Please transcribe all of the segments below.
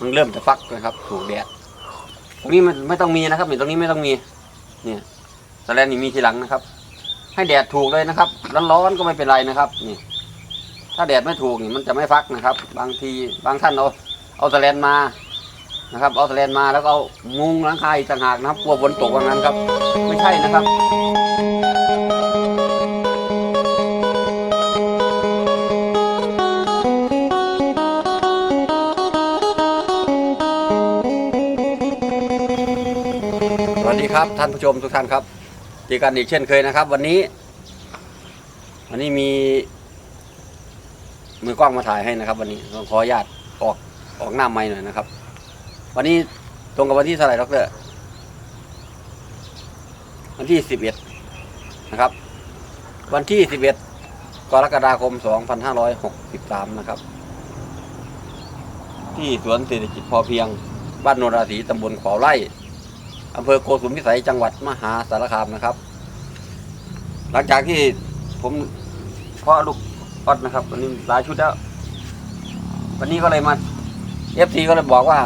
มันเริ่มจะฟักนะครับ ถูกแดดตรงนี้มันไม่ต้องมีนะครับนี่ตรงนี้ไม่ต้องมีเนี่ยสแลนนี่มีทีหลังนะครับ ให้แดดถูกเลยนะครับร้อนๆก็ไม่เป็นไรนะครับนี่ถ้าแดดไม่ถูกนี่มันจะไม่ฟักนะครับ บางทีบางท่านเอาเอาสแลนมานะครับเอาสแลนมาแล้วก็เอามุงหลังคาอีกต่างหากนะครับกลัวฝนตกว่างั้นครับ ไม่ใช่นะครับ ครับท่านผู้ชมทุกท่านครับเจอกันอีกเช่นเคยนะครับ วันนี้ วันนี้มี มือกล้องมาถ่ายให้นะครับ วันนี้ต้องขออนุญาตออกออกหน้าไม้หน่อยนะครับ วันนี้ตรงกับวันที่เท่าไหร่ดอกเตอรวันที่สิบเอ็ดนะครับ วันที่สิบเอ็ดกรกฎาคมสองพันห้าร้อยหกสิบสามนะครับ ที่สวนเศรษฐกิจพอเพียงบ้านโนราศีตำบลขวาวไร่ อำเภอโกสุมพิสัยจังหวัดมหาสารคามนะครับ หลังจากที่ผมเพาะลูกออดนะครับวันนี้หลายชุดแล้ว วันนี้ก็เลยมาเอฟซีก็เลยบอกว่า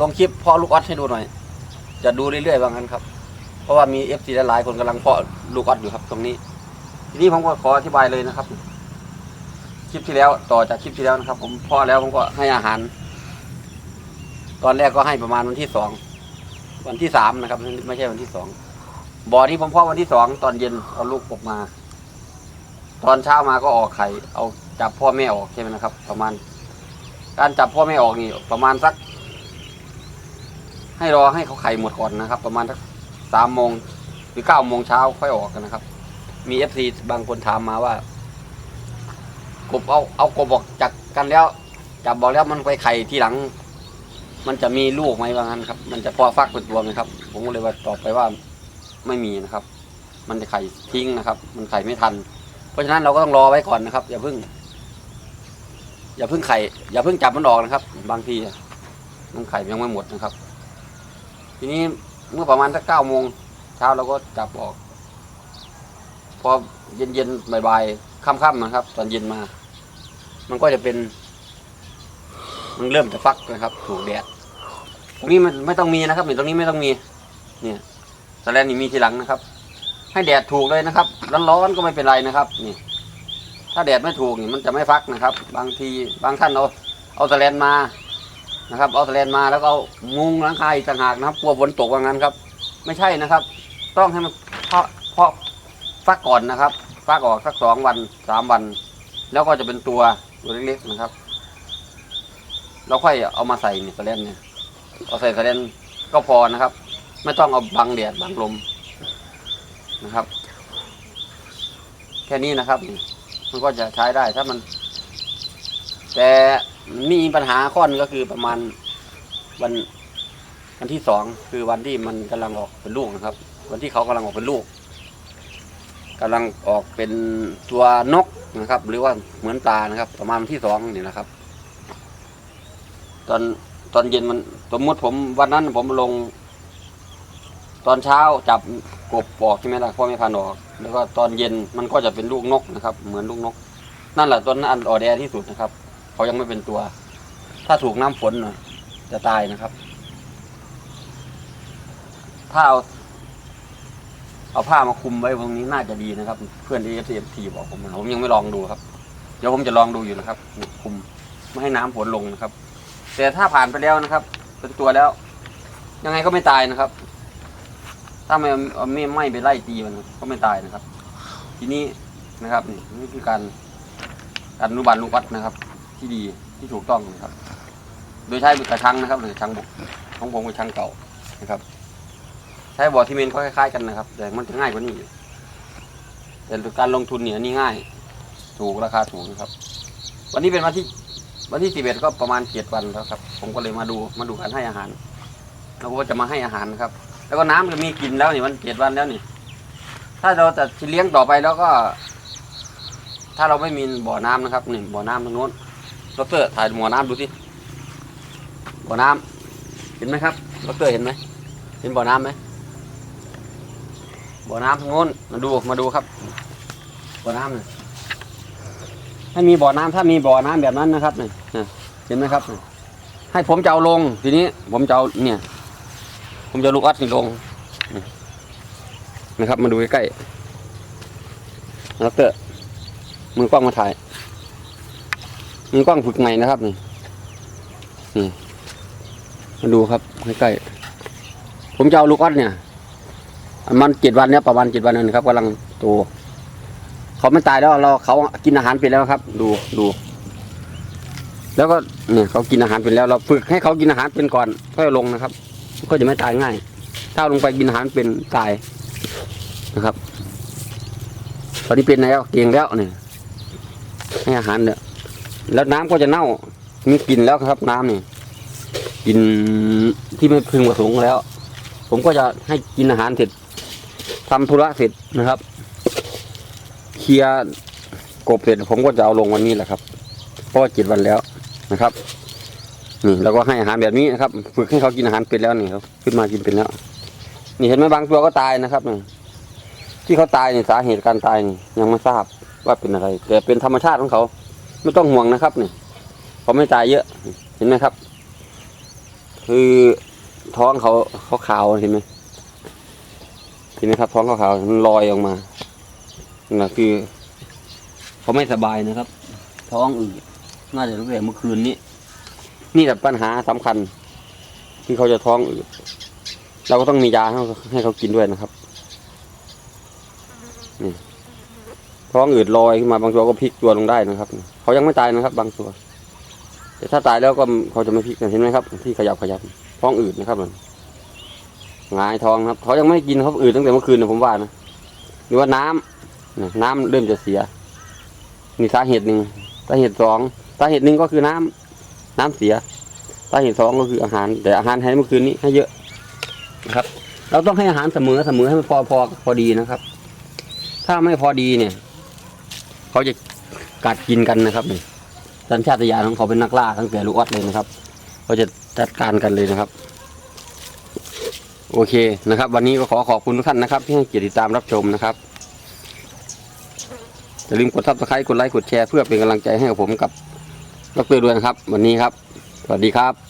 ลงคลิปเพาะลูกออดให้ดูหน่อย จะดูเรื่อยๆว่างั้นครับ เพราะว่ามีเอฟซีหลายคนกำลังเพาะลูกออดอยู่ครับ ตรงนี้ ทีนี้ผมก็ขออธิบายเลยนะครับ คลิปที่แล้วต่อจากคลิปที่แล้วนะครับ ผมเพาะแล้วผมก็ให้อาหาร ตอนแรกก็ให้ประมาณวันที่สอง วันที่สามนะครับไม่ใช่วันที่สองบ่อนี้ผมเพาะวันที่สองตอนเย็นเอาลูกออกมา ตอนเช้ามาก็ออกไข่เอาจับพ่อแม่ออกใช่ไหมนะครับ ประมาณ การจับพ่อแม่ออกนี่ ประมาณสัก ให้รอให้เขาไข่หมดก่อนนะครับ ประมาณสักสามโมงหรือเก้าโมงเช้าค่อยออกกันนะครับ มีเอฟซีบางคนถามมาว่ากบเอาเอากบออกจากกันแล้วจับบอกแล้วมันไปไข่ทีหลัง มันจะมีลูกไหมว่างั้นครับ มันจะพอฟักเป็นตัวไหมครับ ผมก็เลยว่าตอบไปว่าไม่มีนะครับ มันจะไข่ทิ้งนะครับ มันไข่ไม่ทัน เพราะฉะนั้นเราก็ต้องรอไว้ก่อนนะครับ อย่าเพิ่ง อย่าเพิ่งไข่ อย่าเพิ่งจับมันออกนะครับ บางทีมันไข่ยังไม่หมดนะครับ ทีนี้เมื่อประมาณสักเก้าโมงเช้าเราก็จับออก พอเย็นๆบ่ายๆค่ำๆนะครับ ตอนเย็นมา มันก็จะเป็น มันเริ่มจะฟักนะครับ ถูกแดด ตรงนี้มันไม่ต้องมีนะครับนี่ตรงนี้ไม่ต้องมีเนี่ยสแลนนี่มีทีหลังนะครับ ให้แดดถูกเลยนะครับร้อนๆก็ไม่เป็นไรนะครับนี่ถ้าแดดไม่ถูกนี่มันจะไม่ฟักนะครับ บางทีบางท่านเอาเอาสแลนมานะครับเอาสแลนมาแล้วก็เอามุงหลังคาอีกต่างหากนะครับกลัวฝนตกว่างั้นครับ ไม่ใช่นะครับ ต้องให้มันเพาะเพาะฟักก่อนนะครับฟักออกสักสองวันสามวัน แล้วก็จะเป็นตัวตัวเล็กๆนะครับ เราค่อยเอามาใส่เนี่ยสแลนเนี่ย เอาใส่สแลนก็พอนะครับ ไม่ต้องเอาบังแดดบังลมนะครับ แค่นี้นะครับ มันก็จะใช้ได้ถ้ามัน แต่มีปัญหาข้อหนึงก็คือประมาณวันวันที่สองคือวันที่มันกำลังออกเป็นลูกนะครับ วันที่เขากำลังออกเป็นลูกกำลังออกเป็นตัวนกนะครับ หรือว่าเหมือนปลานะครับ ประมาณวันที่สองนี่นะครับ ตอนตอนเย็นมัน สมมติผมวันนั้นผมลง ตอนเช้าจับกบออกใช่ไหมล่ะพ่อไม่พันออก แล้วก็ตอนเย็นมันก็จะเป็นลูกนกนะครับ เหมือนลูกนก นั่นแหละต้นอันอ่อนแอที่สุดนะครับเขายังไม่เป็นตัว ถ้าถูกน้ำฝนน่ะจะตายนะครับ ถ้าเอาเอาผ้ามาคุมไว้ตรงนี้น่าจะดีนะครับ เพื่อนที่เอฟซีเอฟทีบอกผมมาผมยังไม่ลองดูครับ เดี๋ยวผมจะลองดูอยู่นะครับ คุมไม่ให้น้ำฝนลงนะครับ แต่ถ้าผ่านไปแล้วนะครับ เป็นตัวแล้ว ยังไงก็ไม่ตายนะครับ ถ้าไม่เอาไม่ไม่ไปไล่ตีมันก็ไม่ตายนะครับ ทีนี้นะครับนี่นี่คือการการอนุบาลลูกวัดนะครับ ที่ดีที่ถูกต้องนะครับ โดยใช้กระชังนะครับหรือกระชังบกของผมกระชังเก่านะครับ ใช้บ่อที่เมนก็คล้ายๆกันนะครับ แต่มันจะง่ายกว่านี้แต่การลงทุนเนี่ยอันนี่ง่าย ถูกราคาถูกนะครับ วันนี้เป็นวันที่ วันที่สิบเอ็ดก็ประมาณเจ็ดวันแล้วครับ ผมก็เลยมาดูมาดูการให้อาหารเราก็จะมาให้อาหารครับ แล้วก็น้ำก็มีกินแล้วนี่มันเจ็ดวันแล้วนี่ ถ้าเราจะเลี้ยงต่อไปแล้วก็ ถ้าเราไม่มีบ่อน้ำนะครับนี่บ่อน้ำตรงนู้นดรถ่ายบ่อน้ำดูสิบ่อน้ำเห็นไหมครับดรเห็นไหมเห็นบ่อน้ำไหมบ่อน้ำตรงนู้นมาดูมาดูครับบ่อน้ำเนี่ย ถ้มีบ่อน้ำถ้ามีบ่อน้ำแบบนั้นนะครับเนี่ยเห็นไหมครับ ให้ผมจะเอาลงทีนี้ผมจะเอาเนี่ย ผมจะเอาลูกออดนี่ลงนะครับ มาดูใกล้ๆแล้วเตอร์มือกล้องมาถ่ายมือกล้องฝึกใหม่นะครับนี่นี่มาดูครับใกล้ๆผมจะเอาลูกออดเนี่ย มันเจ็ดวันเนี้ยประมาณเจ็ดวันนึงครับกำลังโต เขาไม่ตายแล้วเราเขากินอาหารไปแล้วครับ ดูดู แล้วก็เนี่ยเขากินอาหารเป็นแล้ว เราฝึกให้เขากินอาหารเป็นก่อนค่อยลงนะครับ ก็จะไม่ตายง่าย ถ้าลงไปกินอาหารเป็นตายนะครับ ตอนนี้เป็นแล้วเก่งแล้วเนี่ยให้อาหารเนี่ยแล้วน้ำก็จะเน่ามีกลิ่นแล้วครับน้ำนี่กลิ่นที่ไม่พึงประสงค์แล้ว ผมก็จะให้กินอาหารเสร็จทำธุระเสร็จนะครับ ลียร์กบเสร็จผมก็จะเอาลงวันนี้แหละครับเพราะว่าเจ็ดวันแล้วนะครับนี่เราก็ให้อาหารแบบนี้นะครับฝึกให้เขากินอาหารเป็นแล้วนี่ครับขึ้นมากินเป็นแล้ว นี่เห็นไหมบางตัวก็ตายนะครับนี่ที่เขาตายนี่สาเหตุการตายนี่ยังไม่ทราบว่าเป็นอะไร แต่เป็นธรรมชาติของเขา ไม่ต้องห่วงนะครับนี่เขาไม่ตายเยอะ เห็นไหมครับ คือท้องเขาเขาขาวเห็นไหมเห็นไหมครับ ท้องเขาขาวมันลอยออกมา นั่นคือเขาไม่สบายนะครับ ท้องอืดน่าจะตั้งแต่เมื่อคืนนี้ นี่แหละปัญหาสำคัญ ที่เขาจะท้องอืดเราก็ต้องมียาให้เขาให้เขากินด้วยนะครับนี่ท้องอืดลอยขึ้นมาบางตัวก็พลิกตัวลงได้นะครับ เขายังไม่ตายนะครับ บางตัวแต่ถ้าตายแล้วก็เขาจะไม่พลิกเห็นไหมครับ ที่ขยับขยับท้องอืดนะครับมันหงายท้องครับเขายังไม่กินเขาอืดตั้งแต่เมื่อคืนนะผมว่านะหรือว่าน้ำ นะน้ำเริ่มจะเสียนี่สาเหตุหนึ่งสาเหตุสองสาเหตุหนึ่งก็คือน้ำน้ำเสียสาเหตุสองก็คืออาหาร แต่อาหารให้เมื่อคืนนี้ให้เยอะนะครับ เราต้องให้อาหารเสมอเสมอให้มันพอพอพอดีนะครับ ถ้าไม่พอดีเนี่ย เขาจะกัดกินกันนะครับนี่สัญชาตญาณของเขาเป็นนักล่าตั้งแต่ลูกออดเลยนะครับเขาจะจัดการกันเลยนะครับโอเคนะครับ วันนี้ก็ขอขอบคุณทุกท่านนะครับ ที่ให้เกียรติติดตามรับชมนะครับ อย่าลืมกดซับสไครต์กดไลค์กดแชร์เพื่อเป็นกำลังใจให้กับผมกับดรด้วยนครับ วันนี้ครับ สวัสดีครับ